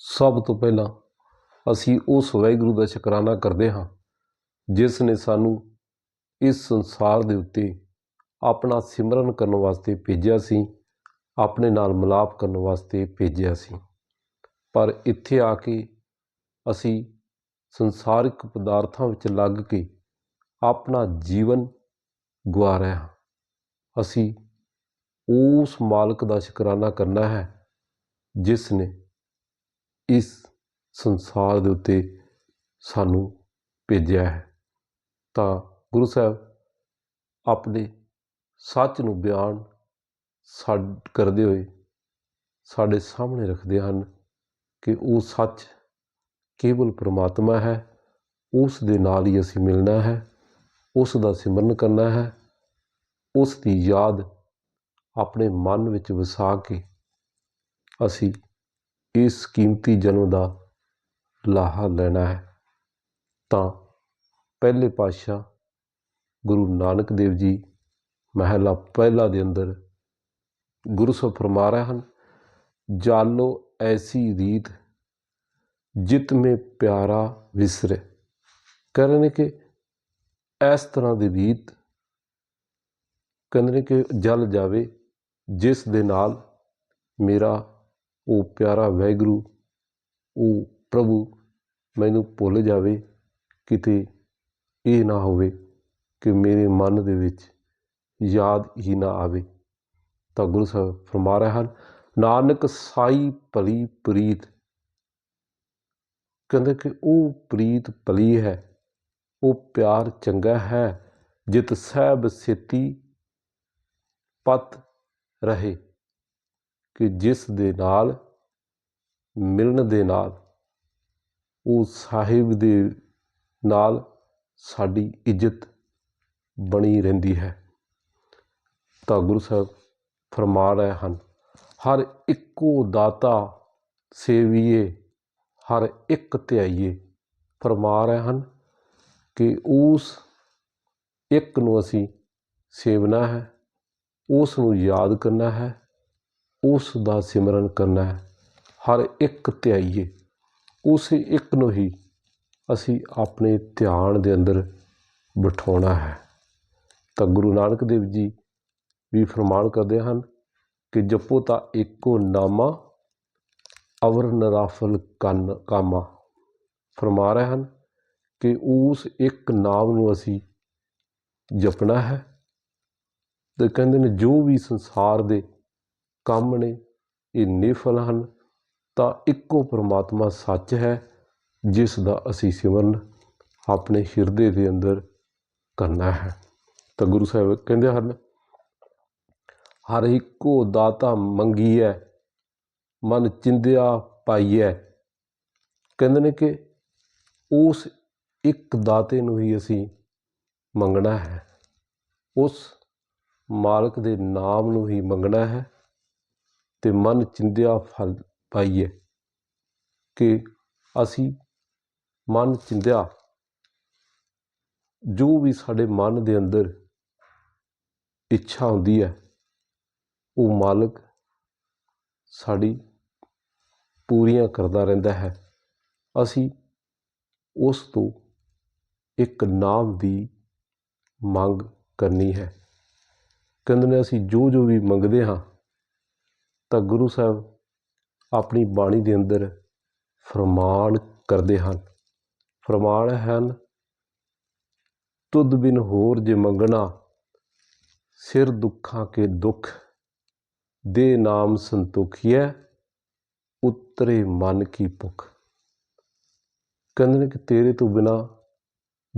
ਸਭ ਤੋਂ ਪਹਿਲਾਂ ਅਸੀਂ ਉਸ ਵਾਹਿਗੁਰੂ ਦਾ ਸ਼ੁਕਰਾਨਾ ਕਰਦੇ ਹਾਂ, ਜਿਸ ਨੇ ਸਾਨੂੰ ਇਸ ਸੰਸਾਰ ਦੇ ਉੱਤੇ ਆਪਣਾ ਸਿਮਰਨ ਕਰਨ ਵਾਸਤੇ ਭੇਜਿਆ ਸੀ, ਆਪਣੇ ਨਾਲ ਮਿਲਾਪ ਕਰਨ ਵਾਸਤੇ ਭੇਜਿਆ ਸੀ। ਪਰ ਇੱਥੇ ਆ ਕੇ ਅਸੀਂ ਸੰਸਾਰਿਕ ਪਦਾਰਥਾਂ ਵਿੱਚ ਲੱਗ ਕੇ ਆਪਣਾ ਜੀਵਨ ਗਵਾ ਰਹੇ ਹਾਂ। ਅਸੀਂ ਉਸ ਮਾਲਕ ਦਾ ਸ਼ੁਕਰਾਨਾ ਕਰਨਾ ਹੈ, ਜਿਸ ਨੇ ਇਸ ਸੰਸਾਰ ਦੇ ਉੱਤੇ ਸਾਨੂੰ ਭੇਜਿਆ ਹੈ। ਤਾਂ ਗੁਰੂ ਸਾਹਿਬ ਆਪਣੇ ਸੱਚ ਨੂੰ ਬਿਆਨ ਸਾਡ, ਕਰਦੇ ਹੋਏ ਸਾਡੇ ਸਾਹਮਣੇ ਰੱਖਦੇ ਹਨ ਕਿ ਉਹ ਸੱਚ ਕੇਵਲ ਪ੍ਰਮਾਤਮਾ ਹੈ। ਉਸ ਦੇ ਨਾਲ ਹੀ ਅਸੀਂ ਮਿਲਣਾ ਹੈ। ਉਸ ਦਾ ਸਿਮਰਨ ਕਰਨਾ ਹੈ। ਉਸ ਦੀ ਯਾਦ ਆਪਣੇ ਮਨ ਵਿੱਚ ਵਸਾ ਕੇ ਅਸੀਂ ਇਸ ਕੀਮਤੀ ਜਨਮ ਦਾ ਲਾਹਾ ਲੈਣਾ ਹੈ, ਤਾਂ ਪਹਿਲੇ ਪਾਤਸ਼ਾਹ ਗੁਰੂ ਨਾਨਕ ਦੇਵ ਜੀ ਮਹਿਲਾ ਪਹਿਲਾ ਦੇ ਅੰਦਰ ਗੁਰੂ ਸਾਹਿਬ ਫਰਮਾ ਰਹੇ ਹਨ, ਜਾਲੋ ਐਸੀ ਰੀਤ ਜਿਤ ਮੇ ਪਿਆਰਾ ਵਿਸਰੇ। ਕਹਿ ਰਹੇ ਨੇ ਕਿ ਇਸ ਤਰ੍ਹਾਂ ਦੀ ਰੀਤ ਕਹਿੰਦੇ ਨੇ ਕਿ ਜਲ ਜਾਵੇ, ਜਿਸ ਦੇ ਨਾਲ ਮੇਰਾ ਉਹ ਪਿਆਰਾ ਵਾਹਿਗੁਰੂ ਉਹ ਪ੍ਰਭੂ ਮੈਨੂੰ ਭੁੱਲ ਜਾਵੇ, ਕਿਤੇ ਇਹ ਨਾ ਹੋਵੇ ਕਿ ਮੇਰੇ ਮਨ ਦੇ ਵਿੱਚ ਯਾਦ ਹੀ ਨਾ ਆਵੇ। ਤਾਂ ਗੁਰੂ ਸਾਹਿਬ ਫਰਮਾ ਰਹੇ ਹਨ, ਨਾਨਕ ਸਾਈ ਭਲੀ ਪ੍ਰੀਤ। ਕਹਿੰਦੇ ਕਿ ਉਹ ਪ੍ਰੀਤ ਭਲੀ ਹੈ, ਉਹ ਪਿਆਰ ਚੰਗਾ ਹੈ, ਜਿਤ ਸਹਿਬ ਸੇਤੀ ਪਤ ਰਹੇ। ਕਿ ਜਿਸ ਦੇ ਨਾਲ, ਮਿਲਣ ਦੇ ਨਾਲ, ਉਹ ਸਾਹਿਬ ਦੇ ਨਾਲ ਸਾਡੀ ਇੱਜ਼ਤ ਬਣੀ ਰਹਿੰਦੀ ਹੈ। ਤਾਂ ਗੁਰੂ ਸਾਹਿਬ ਫਰਮਾ ਰਹੇ ਹਨ, ਹਰ ਇੱਕੋ ਦਾਤਾ ਸੇਵੀਏ, ਹਰ ਇੱਕ ਧਿਆਈਏ। ਫਰਮਾ ਰਹੇ ਹਨ ਕਿ ਉਸ ਇੱਕ ਨੂੰ ਅਸੀਂ ਸੇਵਨਾ ਹੈ, ਉਸ ਨੂੰ ਯਾਦ ਕਰਨਾ ਹੈ ਉਸ ਦਾ ਸਿਮਰਨ ਕਰਨਾ ਹੈ। ਹਰ ਇੱਕ ਧਿਆਈਏ, ਉਸ ਇੱਕ ਨੂੰ ਹੀ ਅਸੀਂ ਆਪਣੇ ਧਿਆਨ ਦੇ ਅੰਦਰ ਬਿਠਾਉਣਾ ਹੈ। ਤਾਂ ਗੁਰੂ ਨਾਨਕ ਦੇਵ ਜੀ ਵੀ ਫਰਮਾਨ ਕਰਦੇ ਹਨ ਕਿ ਜਪੋ ਤਾਂ ਏਕੋ ਨਾਮਾ, ਅਵਰ ਨਰਾਫਲ ਕੰਨ ਕਾਮਾ। ਫਰਮਾ ਰਹੇ ਹਨ ਕਿ ਉਸ ਇੱਕ ਨਾਮ ਨੂੰ ਅਸੀਂ ਜਪਣਾ ਹੈ। ਤੇ ਕਹਿੰਦੇ ਨੇ ਜੋ ਵੀ ਸੰਸਾਰ ਦੇ ਕੰਮ ਨੇ, ਇਹ ਨਿਫਲ ਹਨ। ਤਾਂ ਇੱਕੋ ਪਰਮਾਤਮਾ ਸੱਚ ਹੈ, ਜਿਸ ਦਾ ਅਸੀਂ ਸਿਮਰਨ ਆਪਣੇ ਹਿਰਦੇ ਦੇ ਅੰਦਰ ਕਰਨਾ ਹੈ। ਤਾਂ ਗੁਰੂ ਸਾਹਿਬ ਕਹਿੰਦੇ ਹਨ, ਹਰ ਇੱਕੋ ਦਾਤਾ ਮੰਗੀਐ, ਮਨ ਚਿੰਦਿਆ ਪਾਈਐ। ਕਹਿੰਦੇ ਨੇ ਕਿ ਉਸ ਇੱਕ ਦਾਤੇ ਨੂੰ ਹੀ ਅਸੀਂ ਮੰਗਣਾ ਹੈ। ਉਸ ਮਾਲਕ ਦੇ ਨਾਮ ਨੂੰ ਹੀ ਮੰਗਣਾ ਹੈ। ਅਤੇ ਮਨ ਚਿੰਦਿਆ ਫਲ ਪਾਈਏ ਕਿ ਅਸੀਂ ਮਨ ਚਿੰਦਿਆ। ਜੋ ਵੀ ਸਾਡੇ ਮਨ ਦੇ ਅੰਦਰ ਇੱਛਾ ਹੁੰਦੀ ਹੈ, ਉਹ ਮਾਲਕ ਸਾਡੀ ਪੂਰੀਆਂ ਕਰਦਾ ਰਹਿੰਦਾ ਹੈ। ਅਸੀਂ ਉਸ ਤੋਂ ਇੱਕ ਨਾਮ ਦੀ ਮੰਗ ਕਰਨੀ ਹੈ। ਕਹਿੰਦੇ ਨੇ, ਅਸੀਂ ਜੋ ਜੋ ਵੀ ਮੰਗਦੇ ਹਾਂ ਤਾਂ ਗੁਰੂ ਸਾਹਿਬ ਆਪਣੀ ਬਾਣੀ ਦੇ ਅੰਦਰ ਫਰਮਾਨ ਕਰਦੇ ਹਨ। ਫਰਮਾਨ ਹਨ, ਤੁਧ ਬਿਨ ਹੋਰ ਜੇ ਮੰਗਣਾ, ਸਿਰ ਦੁੱਖਾਂ ਕੇ ਦੁੱਖ, ਦੇ ਨਾਮ ਸੰਤੋਖੀਐ, ਉਤਰੇ ਮਨ ਕੀ ਭੁੱਖ। ਕਹਿੰਦੇ ਨੇ ਕਿ ਤੇਰੇ ਤੋਂ ਬਿਨਾ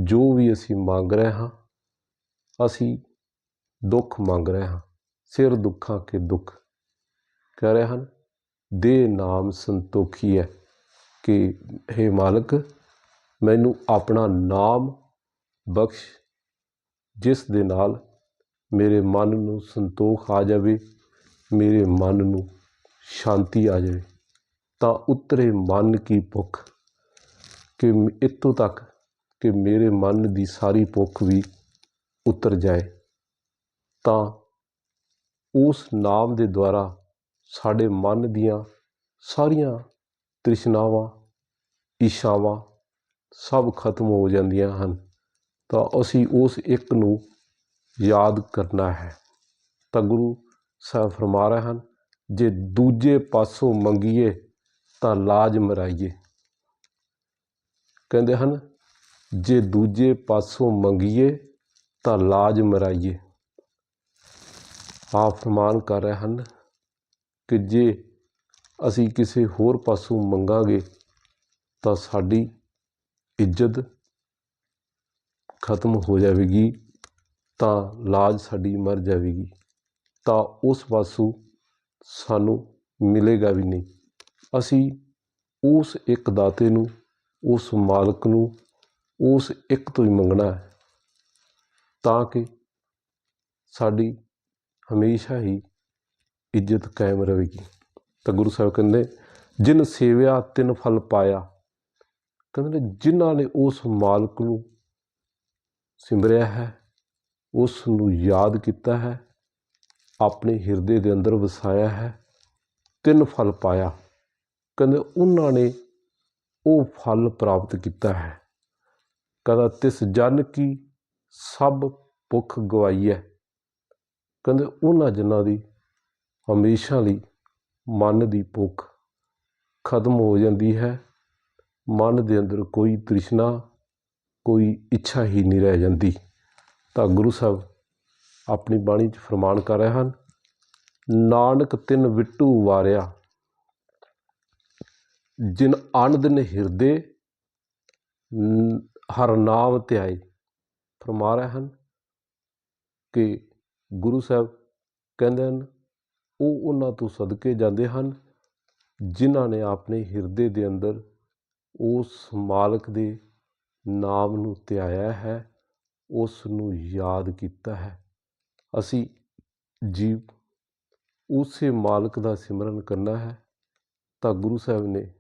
ਜੋ ਵੀ ਅਸੀਂ ਮੰਗ ਰਹੇ ਹਾਂ, ਅਸੀਂ ਦੁੱਖ ਮੰਗ ਰਹੇ ਹਾਂ, ਸਿਰ ਦੁੱਖਾਂ ਕੇ ਦੁੱਖ। ਕਹਿ ਰਹੇ ਹਨ, ਦੇ ਨਾਮ ਸੰਤੋਖੀ ਹੈ ਕਿ हे ਮਾਲਕ, ਮੈਨੂੰ ਆਪਣਾ ਨਾਮ ਬਖਸ਼, ਜਿਸ ਦੇ ਨਾਲ ਮੇਰੇ ਮਨ ਨੂੰ ਸੰਤੋਖ ਆ ਜਾਵੇ, ਮੇਰੇ ਮਨ ਨੂੰ ਸ਼ਾਂਤੀ ਆ ਜਾਵੇ। ਤਾਂ ਉਤਰੇ ਮਨ ਕੀ ਭੁੱਖ? ਕਿ ਇੱਥੋਂ ਤੱਕ ਕਿ ਮੇਰੇ ਮਨ ਦੀ ਸਾਰੀ ਭੁੱਖ ਵੀ ਉਤਰ ਜਾਏ। ਤਾਂ ਉਸ ਨਾਮ ਦੇ ਦੁਆਰਾ ਸਾਡੇ ਮਨ ਦੀਆਂ ਸਾਰੀਆਂ ਤ੍ਰਿਸ਼ਨਾਵਾਂ ਇੱਛਾਵਾਂ ਸਭ ਖਤਮ ਹੋ ਜਾਂਦੀਆਂ ਹਨ। ਤਾਂ ਅਸੀਂ ਉਸ ਇੱਕ ਨੂੰ ਯਾਦ ਕਰਨਾ ਹੈ। ਤਾਂ ਗੁਰੂ ਸਾਹਿਬ ਫਰਮਾ ਰਹੇ ਹਨ, ਜੇ ਦੂਜੇ ਪਾਸੋਂ ਮੰਗੀਏ ਤਾਂ ਲਾਜ ਮਰਾਈਏ ਕਹਿੰਦੇ ਹਨ, ਜੇ ਦੂਜੇ ਪਾਸੋਂ ਮੰਗੀਏ ਤਾਂ ਲਾਜ ਮਰਾਈਏ ਆਪ ਫਰਮਾਨ ਕਰ ਰਹੇ ਹਨ ਕਿ ਜੇ ਅਸੀਂ ਕਿਸੇ ਹੋਰ ਪਾਸੋਂ ਮੰਗਾਂਗੇ ਤਾਂ ਸਾਡੀ ਇੱਜ਼ਤ ਖਤਮ ਹੋ ਜਾਵੇਗੀ, ਤਾਂ ਲਾਜ ਸਾਡੀ ਮਰ ਜਾਵੇਗੀ। ਤਾਂ ਉਸ ਪਾਸੋਂ ਸਾਨੂੰ ਮਿਲੇਗਾ ਵੀ ਨਹੀਂ। ਅਸੀਂ ਉਸ ਇੱਕ ਦਾਤੇ ਨੂੰ, ਉਸ ਮਾਲਕ ਨੂੰ, ਉਸ ਇੱਕ ਤੋਂ ਹੀ ਮੰਗਣਾ ਹੈ, ਤਾਂ ਕਿ ਸਾਡੀ ਹਮੇਸ਼ਾ ਹੀ ਇੱਜ਼ਤ ਕਾਇਮ ਰਹੇਗੀ। ਤਾਂ ਗੁਰੂ ਸਾਹਿਬ ਕਹਿੰਦੇ, ਜਿਨ ਸੇਵਿਆ, ਤਿਨ ਫਲ ਪਾਇਆ। ਕਹਿੰਦੇ ਨੇ, ਜਿਨ੍ਹਾਂ ਨੇ ਉਸ ਮਾਲਕ ਨੂੰ ਸਿਮਰਿਆ ਹੈ, ਉਸ ਨੂੰ ਯਾਦ ਕੀਤਾ ਹੈ, ਆਪਣੇ ਹਿਰਦੇ ਦੇ ਅੰਦਰ ਵਸਾਇਆ ਹੈ, ਤਿੰਨ ਫਲ ਪਾਇਆ। ਕਹਿੰਦੇ, ਉਹਨਾਂ ਨੇ ਉਹ ਫਲ ਪ੍ਰਾਪਤ ਕੀਤਾ ਹੈ। ਕਦਾ ਤਿਸ ਜਨ ਕੀ ਸਭ ਭੁੱਖ ਗਵਾਈ ਹੈ। ਕਹਿੰਦੇ, ਉਹਨਾਂ ਜਿਨ੍ਹਾਂ ਦੀ ਹਮੇਸ਼ਾ ਲਈ ਮਨ ਦੀ ਭੁੱਖ ਖਤਮ ਹੋ ਜਾਂਦੀ ਹੈ। ਮਨ ਦੇ ਅੰਦਰ ਕੋਈ ਤ੍ਰਿਸ਼ਨਾ, ਕੋਈ ਇੱਛਾ ਹੀ ਨਹੀਂ ਰਹਿ ਜਾਂਦੀ। ਤਾਂ ਗੁਰੂ ਸਾਹਿਬ ਆਪਣੀ ਬਾਣੀ 'ਚ ਫਰਮਾਨ ਕਰ ਰਹੇ ਹਨ, ਨਾਨਕ ਤਿੰਨ ਵਿਟੂ ਵਾਰਿਆ, ਜਿਨ ਅਨੰਦ ਹਿਰਦੇ ਨ- ਹਰ ਨਾਮ ਧਿਆਏ। ਫਰਮਾ ਰਹੇ ਹਨ ਕਿ ਗੁਰੂ ਸਾਹਿਬ ਕਹਿੰਦੇ ਹਨ ਉਹ ਉਹਨਾਂ ਤੋਂ ਸਦਕੇ ਜਾਂਦੇ ਹਨ, ਜਿਨ੍ਹਾਂ ਨੇ ਆਪਣੇ ਹਿਰਦੇ ਦੇ ਅੰਦਰ ਉਸ ਮਾਲਕ ਦੇ ਨਾਮ ਨੂੰ ਧਿਆਇਆ ਹੈ, ਉਸ ਨੂੰ ਯਾਦ ਕੀਤਾ ਹੈ। ਅਸੀਂ ਜੀਵ ਉਸੇ ਮਾਲਕ ਦਾ ਸਿਮਰਨ ਕਰਨਾ ਹੈ। ਤਾਂ ਗੁਰੂ ਸਾਹਿਬ ਨੇ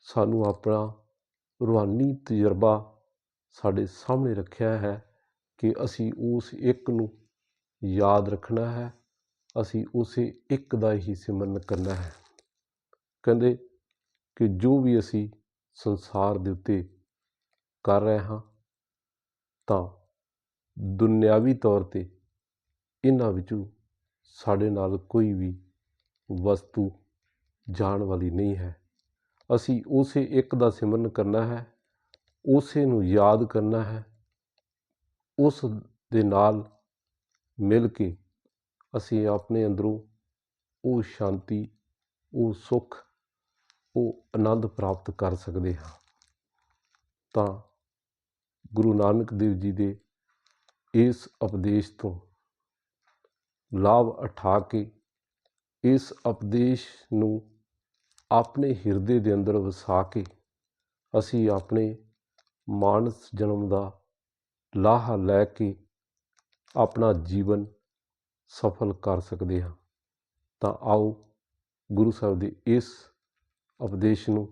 ਸਾਨੂੰ ਆਪਣਾ ਰੂਹਾਨੀ ਤਜਰਬਾ ਸਾਡੇ ਸਾਹਮਣੇ ਰੱਖਿਆ ਹੈ ਕਿ ਅਸੀਂ ਉਸ ਇੱਕ ਨੂੰ ਯਾਦ ਰੱਖਣਾ ਹੈ। ਅਸੀਂ ਉਸੇ ਇੱਕ ਦਾ ਹੀ ਸਿਮਰਨ ਕਰਨਾ ਹੈ। ਕਹਿੰਦੇ ਕਿ ਜੋ ਵੀ ਅਸੀਂ ਸੰਸਾਰ ਦੇ ਉੱਤੇ ਕਰ ਰਹੇ ਹਾਂ, ਤਾਂ ਦੁਨਿਆਵੀ ਤੌਰ ਤੇ ਇਹਨਾਂ ਵਿੱਚੋਂ ਸਾਡੇ ਨਾਲ ਕੋਈ ਵੀ ਵਸਤੂ ਜਾਣ ਵਾਲੀ ਨਹੀਂ ਹੈ। ਅਸੀਂ ਉਸੇ ਇੱਕ ਦਾ ਸਿਮਰਨ ਕਰਨਾ ਹੈ, ਉਸੇ ਨੂੰ ਯਾਦ ਕਰਨਾ ਹੈ, ਉਸ ਦੇ ਨਾਲ ਮਿਲ ਕੇ ਅਸੀਂ ਆਪਣੇ ਅੰਦਰੋਂ ਉਹ ਸ਼ਾਂਤੀ, ਉਹ ਸੁੱਖ, ਉਹ ਆਨੰਦ ਪ੍ਰਾਪਤ ਕਰ ਸਕਦੇ ਹਾਂ। ਤਾਂ ਗੁਰੂ ਨਾਨਕ ਦੇਵ ਜੀ ਦੇ ਇਸ ਉਪਦੇਸ਼ ਤੋਂ ਲਾਭ ਉਠਾ ਕੇ ਇਸ ਉਪਦੇਸ਼ ਨੂੰ ਆਪਣੇ ਹਿਰਦੇ ਦੇ ਅੰਦਰ ਵਸਾ ਕੇ ਅਸੀਂ ਆਪਣੇ ਮਾਨਸ ਜਨਮ ਦਾ ਲਾਹਾ ਲੈ ਕੇ ਆਪਣਾ ਜੀਵਨ ਸਫਲ ਕਰ ਸਕਦੇ ਹਾਂ। ਤਾਂ ਆਓ ਗੁਰੂ ਸਾਹਿਬ ਦੇ ਇਸ ਉਪਦੇਸ਼ ਨੂੰ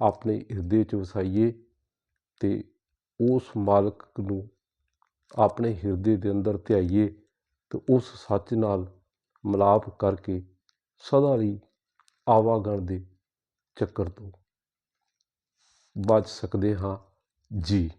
ਆਪਣੇ ਹਿਰਦੇ 'ਚ ਵਸਾਈਏ ਤੇ ਉਸ ਮਾਲਕ ਨੂੰ ਆਪਣੇ ਹਿਰਦੇ ਦੇ ਅੰਦਰ ਧਿਆਈਏ ਤੇ ਉਸ ਸੱਚ ਨਾਲ ਮਿਲਾਪ ਕਰਕੇ ਸਦਾ ਲਈ ਆਵਾਗਣ ਦੇ ਚੱਕਰ ਤੋਂ ਬਚ ਸਕਦੇ ਹਾਂ। ਜੀ।